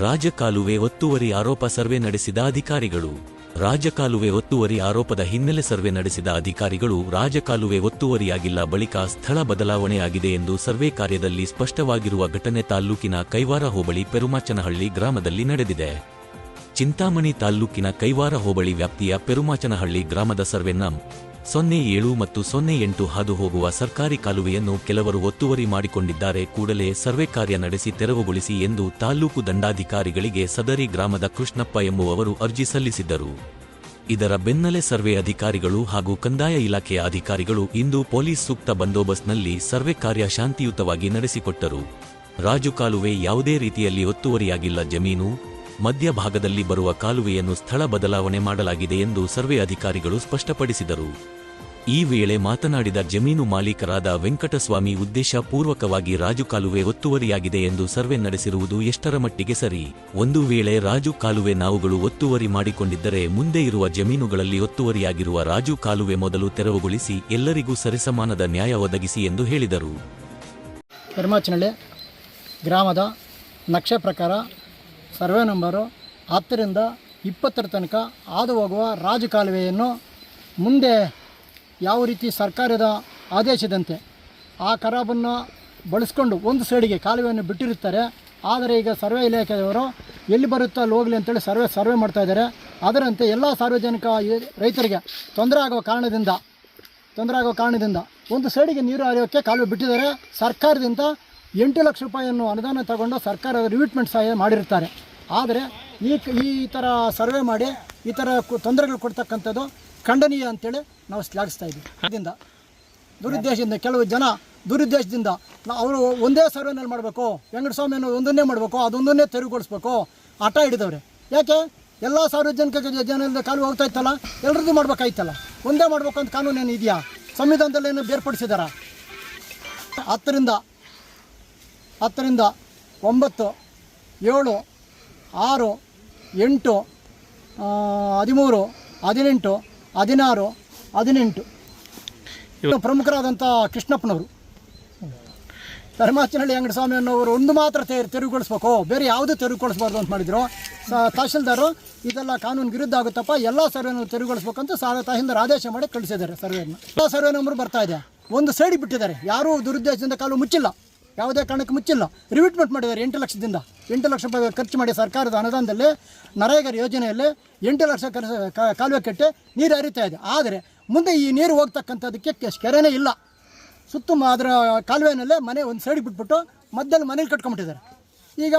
ರಾಜಕಾಲುವೆ ಒತ್ತುವರಿ ಆರೋಪ ಸರ್ವೆ ನಡೆಸಿದ ಅಧಿಕಾರಿಗಳು. ರಾಜಕಾಲುವೆ ಒತ್ತುವರಿ ಆರೋಪದ ಹಿನ್ನೆಲೆ ಸರ್ವೆ ನಡೆಸಿದ ಅಧಿಕಾರಿಗಳು ರಾಜಕಾಲುವೆ ಒತ್ತುವರಿಯಾಗಿಲ್ಲ ಬಳಿಕ ಸ್ಥಳ ಬದಲಾವಣೆಯಾಗಿದೆ ಎಂದು ಸರ್ವೆ ಕಾರ್ಯದಲ್ಲಿ ಸ್ಪಷ್ಟವಾಗಿರುವ ಘಟನೆ ತಾಲ್ಲೂಕಿನ ಕೈವಾರ ಹೋಬಳಿ ಪೆರುಮಾಚನಹಳ್ಳಿ ಗ್ರಾಮದಲ್ಲಿ ನಡೆದಿದೆ. ಚಿಂತಾಮಣಿ ತಾಲ್ಲೂಕಿನ ಕೈವಾರ ಹೋಬಳಿ ವ್ಯಾಪ್ತಿಯ ಪೆರುಮಾಚನಹಳ್ಳಿ ಗ್ರಾಮದ ಸರ್ವೆ ನಂ ಸೊನ್ನೆ ಏಳು ಮತ್ತು ಸೊನ್ನೆ ಎಂಟು ಹಾದು ಹೋಗುವ ಸರ್ಕಾರಿ ಕಾಲುವೆಯನ್ನು ಕೆಲವರು ಒತ್ತುವರಿ ಮಾಡಿಕೊಂಡಿದ್ದಾರೆ. ಕೂಡಲೇ ಸರ್ವೆ ಕಾರ್ಯ ನಡೆಸಿ ತೆರವುಗೊಳಿಸಿ ಎಂದು ತಾಲ್ಲೂಕು ದಂಡಾಧಿಕಾರಿಗಳಿಗೆ ಸದರಿ ಗ್ರಾಮದ ಕೃಷ್ಣಪ್ಪ ಎಂಬುವವರು ಅರ್ಜಿ ಸಲ್ಲಿಸಿದ್ದರು. ಇದರ ಬೆನ್ನಲ್ಲೇ ಸರ್ವೆ ಅಧಿಕಾರಿಗಳು ಹಾಗೂ ಕಂದಾಯ ಇಲಾಖೆಯ ಅಧಿಕಾರಿಗಳು ಇಂದು ಪೊಲೀಸ್ ಸೂಕ್ತ ಬಂದೋಬಸ್ತ್ನಲ್ಲಿ ಸರ್ವೆ ಕಾರ್ಯ ಶಾಂತಿಯುತವಾಗಿ ನಡೆಸಿಕೊಟ್ಟರು. ರಾಜು ಕಾಲುವೆ ಯಾವುದೇ ರೀತಿಯಲ್ಲಿ ಒತ್ತುವರಿಯಾಗಿಲ್ಲ. ಜಮೀನು ಮಧ್ಯಭಾಗದಲ್ಲಿ ಬರುವ ಕಾಲುವೆಯನ್ನು ಸ್ಥಳ ಬದಲಾವಣೆ ಮಾಡಲಾಗಿದೆ ಎಂದು ಸರ್ವೆ ಅಧಿಕಾರಿಗಳು ಸ್ಪಷ್ಟಪಡಿಸಿದರು. ಈ ವೇಳೆ ಮಾತನಾಡಿದ ಜಮೀನು ಮಾಲೀಕರಾದ ವೆಂಕಟಸ್ವಾಮಿ ಉದ್ದೇಶಪೂರ್ವಕವಾಗಿ ರಾಜು ಕಾಲುವೆ ಒತ್ತುವರಿಯಾಗಿದೆ ಎಂದು ಸರ್ವೆ ನಡೆಸಿರುವುದು ಎಷ್ಟರ ಮಟ್ಟಿಗೆ ಸರಿ. ಒಂದು ವೇಳೆ ರಾಜು ಕಾಲುವೆ ನಾವುಗಳು ಒತ್ತುವರಿ ಮಾಡಿಕೊಂಡಿದ್ದರೆ ಮುಂದೆ ಇರುವ ಜಮೀನುಗಳಲ್ಲಿ ಒತ್ತುವರಿಯಾಗಿರುವ ರಾಜು ಕಾಲುವೆ ಮೊದಲು ತೆರವುಗೊಳಿಸಿ ಎಲ್ಲರಿಗೂ ಸರಿಸಮಾನದ ನ್ಯಾಯ ಒದಗಿಸಿ ಎಂದು ಹೇಳಿದರು. ಗ್ರಾಮದ ನಕ್ಷೆ ಪ್ರಕಾರ ಸರ್ವೆ ನಂಬರು ಹತ್ತರಿಂದ ಇಪ್ಪತ್ತರ ತನಕ ಹಾದು ಹೋಗುವ ರಾಜಕಾಲುವೆಯನ್ನು ಮುಂದೆ ಯಾವ ರೀತಿ ಸರ್ಕಾರದ ಆದೇಶದಂತೆ ಆ ಕರಾಬನ್ನು ಬಳಸ್ಕೊಂಡು ಒಂದು ಸೈಡಿಗೆ ಕಾಲುವೆಯನ್ನು ಬಿಟ್ಟಿರುತ್ತಾರೆ. ಆದರೆ ಈಗ ಸರ್ವೆ ಇಲಾಖೆಯವರು ಎಲ್ಲಿ ಬರುತ್ತೋ ಅಲ್ಲಿ ಹೋಗಲಿ ಅಂತೇಳಿ ಸರ್ವೆ ಸರ್ವೆ ಮಾಡ್ತಾ ಇದ್ದಾರೆ. ಅದರಂತೆ ಎಲ್ಲ ಸಾರ್ವಜನಿಕ ರೈತರಿಗೆ ತೊಂದರೆ ಆಗುವ ಕಾರಣದಿಂದ, ತೊಂದರೆ ಆಗೋ ಕಾರಣದಿಂದ ಒಂದು ಸೈಡಿಗೆ ನೀರು ಹರಿಯೋಕ್ಕೆ ಕಾಲುವೆ ಬಿಟ್ಟಿದ್ದಾರೆ. ಸರ್ಕಾರದಿಂದ ಎಂಟು ಲಕ್ಷ ರೂಪಾಯಿಯನ್ನು ಅನುದಾನ ತಗೊಂಡು ಸರ್ಕಾರದ ರಿವಿಟ್ಮೆಂಟ್ ಸಹಾಯ ಮಾಡಿರ್ತಾರೆ ಆದರೆ ಈ ಈ ಥರ ಸರ್ವೆ ಮಾಡಿ ಈ ಥರ ತೊಂದರೆಗಳು ಕೊಡ್ತಕ್ಕಂಥದ್ದು ಖಂಡನೀಯ ಅಂತೇಳಿ ನಾವು ಶ್ಲಾಘಿಸ್ತಾ ಇದ್ದೀವಿ. ಅದರಿಂದ ದುರುದ್ದೇಶದಿಂದ ಕೆಲವು ಜನ ದುರುದ್ದೇಶದಿಂದ ಅವರು ಒಂದೇ ಸರ್ವೆನಲ್ಲಿ ಮಾಡಬೇಕು ವೆಂಕಟಸ್ವಾಮಿಯನ್ನು ಒಂದನ್ನೇ ಮಾಡಬೇಕು, ಅದೊಂದನ್ನೇ ತೆರವುಗೊಳಿಸ್ಬೇಕು ಆಟ ಹಿಡಿದವ್ರೆ. ಯಾಕೆ? ಎಲ್ಲ ಸಾರ್ವಜನಿಕ ಜನರಿಂದ ಕಾಲು ಹೋಗ್ತಾ ಇತ್ತಲ್ಲ? ಎಲ್ಲರದ್ದು ಮಾಡ್ಬೇಕಾಯ್ತಲ್ಲ. ಒಂದೇ ಮಾಡಬೇಕು ಅಂತ ಕಾನೂನೇನು ಇದೆಯಾ? ಸಂವಿಧಾನದಲ್ಲಿ ಏನು ಬೇರ್ಪಡಿಸಿದಾರ? ಹತ್ತರಿಂದ ಹತ್ತರಿಂದ ಒಂಬತ್ತು, ಏಳು ಆರು ಎಂಟು ಹದಿಮೂರು ಹದಿನೆಂಟು ಹದಿನಾರು ಹದಿನೆಂಟು. ಪ್ರಮುಖರಾದಂಥ ಕೃಷ್ಣಪ್ಪನವರು. ಧರ್ಮಾಚನಹಳ್ಳಿ ಅಂಗಡಿಸ್ವಾಮಿ ಅನ್ನೋರು ಒಂದು ಮಾತ್ರ ತೆರ ತೆರವುಗೊಳಿಸ್ಬೇಕು. ಬೇರೆ ಯಾವುದೂ ತೆರವುಗೊಳಿಸ್ಬಾರ್ದು ಅಂತ ಮಾಡಿದರು. ತಹಶೀಲ್ದಾರು ಇದೆಲ್ಲ ಕಾನೂನು ವಿರುದ್ಧ ಆಗುತ್ತಪ್ಪ. ಎಲ್ಲ ಸರ್ವೆಯನ್ನು ತೆರವುಗೊಳಿಸ್ಬೇಕಂತ ಸಾ ತಹಶೀಲ್ದಾರ್ ಆದೇಶ ಮಾಡಿ ಕಳಿಸಿದ್ದಾರೆ ಸರ್ವೆಯನ್ನು. ಎಲ್ಲ ಸರ್ವೆ ನಂಬರ್ ಬರ್ತಾ ಇದೆ. ಒಂದು ಸೈಡ್ ಬಿಟ್ಟಿದ್ದಾರೆ. ಯಾರೂ ದುರುದ್ದೇಶದಿಂದ ಕಾಲು ಮುಚ್ಚಿಲ್ಲ. ಯಾವುದೇ ಕಾರಣಕ್ಕೆ ಮುಚ್ಚಿಲ್ಲ. ರಿವಿಟ್ಮೆಂಟ್ ಮಾಡಿದ್ದಾರೆ ಎಂಟು ಲಕ್ಷದಿಂದ. ಎಂಟು ಲಕ್ಷ ರೂಪಾಯಿ ಖರ್ಚು ಮಾಡಿ ಸರ್ಕಾರದ ಅನುದಾನದಲ್ಲಿ, ನರೇಗರ್ ಯೋಜನೆಯಲ್ಲಿ ಎಂಟು ಲಕ್ಷ ಕಾಲುವೆ ಕಟ್ಟಿ ನೀರು ಹರಿತಾ ಇದೆ. ಆದರೆ ಮುಂದೆ ಈ ನೀರು ಹೋಗ್ತಕ್ಕಂಥದ್ದಕ್ಕೆ ಕೆ- ಕೆರೆನೇ ಇಲ್ಲ. ಸುತ್ತ ಅದರ ಕಾಲುವೆನಲ್ಲೇ ಮನೆ ಒಂದು ಸೈಡ್ ಬಿಟ್ಬಿಟ್ಟು ಮಧ್ಯದಲ್ಲಿ ಮನೇಲಿ ಕಟ್ಕೊಂಬಿಟ್ಟಿದ್ದಾರೆ ಈಗ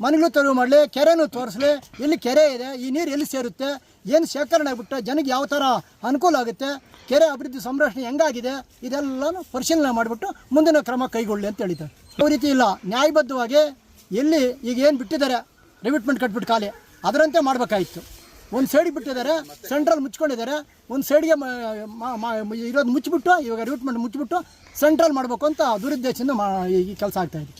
ಮನೆಗೂ ತೆರವು ಮಾಡಲಿ, ಕೆರೆನೂ ತೋರಿಸಲಿ. ಎಲ್ಲಿ ಕೆರೆ ಇದೆ, ಈ ನೀರು ಎಲ್ಲಿ ಸೇರುತ್ತೆ, ಏನು ಶೇಖರಣೆ ಆಗಿಬಿಟ್ಟು ಜನಕ್ಕೆ ಯಾವ ಥರ ಅನುಕೂಲ ಆಗುತ್ತೆ, ಕೆರೆ ಅಭಿವೃದ್ಧಿ ಸಂರಕ್ಷಣೆ ಹೆಂಗಾಗಿದೆ, ಇದೆಲ್ಲನೂ ಪರಿಶೀಲನೆ ಮಾಡಿಬಿಟ್ಟು ಮುಂದಿನ ಕ್ರಮ ಕೈಗೊಳ್ಳಿ ಅಂತ ಹೇಳಿದ್ದಾರೆ. ಯಾವ ರೀತಿ ಇಲ್ಲ, ನ್ಯಾಯಬದ್ಧವಾಗಿ ಎಲ್ಲಿ ಈಗ ಏನು ಬಿಟ್ಟಿದ್ದಾರೆ ರಿವಿಟ್ಮೆಂಟ್ ಕಟ್ಬಿಟ್ಟು ಖಾಲಿ, ಅದರಂತೆ ಮಾಡಬೇಕಾಗಿತ್ತು ಒಂದು ಸೈಡಿಗೆ ಬಿಟ್ಟಿದ್ದಾರೆ ಸೆಂಟ್ರಲ್ ಮುಚ್ಕೊಂಡಿದ್ದಾರೆ, ಒಂದು ಸೈಡ್ಗೆ ಇರೋದು ಮುಚ್ಚಿಬಿಟ್ಟು ಇವಾಗ ರಿವಿಟ್ಮೆಂಟ್ ಮುಚ್ಚಿಬಿಟ್ಟು ಸೆಂಟ್ರಲ್ ಮಾಡಬೇಕು ಅಂತ ದುರುದ್ದೇಶದಿಂದ ಮಾ, ಈ ಕೆಲಸ ಆಗ್ತಾಯಿದೆ